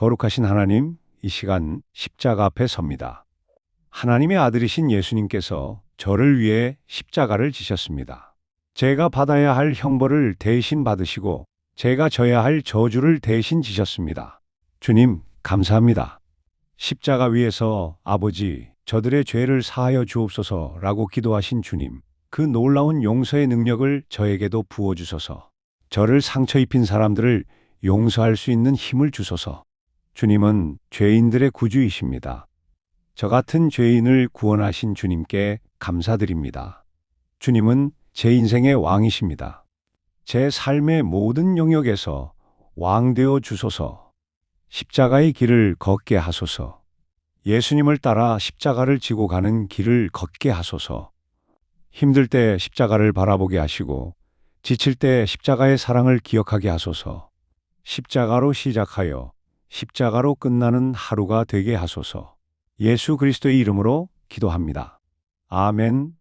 거룩하신 하나님, 이 시간 십자가 앞에 섭니다. 하나님의 아들이신 예수님께서 저를 위해 십자가를 지셨습니다. 제가 받아야 할 형벌을 대신 받으시고 제가 져야 할 저주를 대신 지셨습니다. 주님, 감사합니다. 십자가 위에서 아버지, 저들의 죄를 사하여 주옵소서라고 기도하신 주님, 그 놀라운 용서의 능력을 저에게도 부어주소서. 저를 상처 입힌 사람들을 용서할 수 있는 힘을 주소서. 주님은 죄인들의 구주이십니다. 저 같은 죄인을 구원하신 주님께 감사드립니다. 주님은 제 인생의 왕이십니다. 제 삶의 모든 영역에서 왕되어 주소서. 십자가의 길을 걷게 하소서. 예수님을 따라 십자가를 지고 가는 길을 걷게 하소서. 힘들 때 십자가를 바라보게 하시고 지칠 때 십자가의 사랑을 기억하게 하소서. 십자가로 시작하여 십자가로 끝나는 하루가 되게 하소서. 예수 그리스도의 이름으로 기도합니다. 아멘.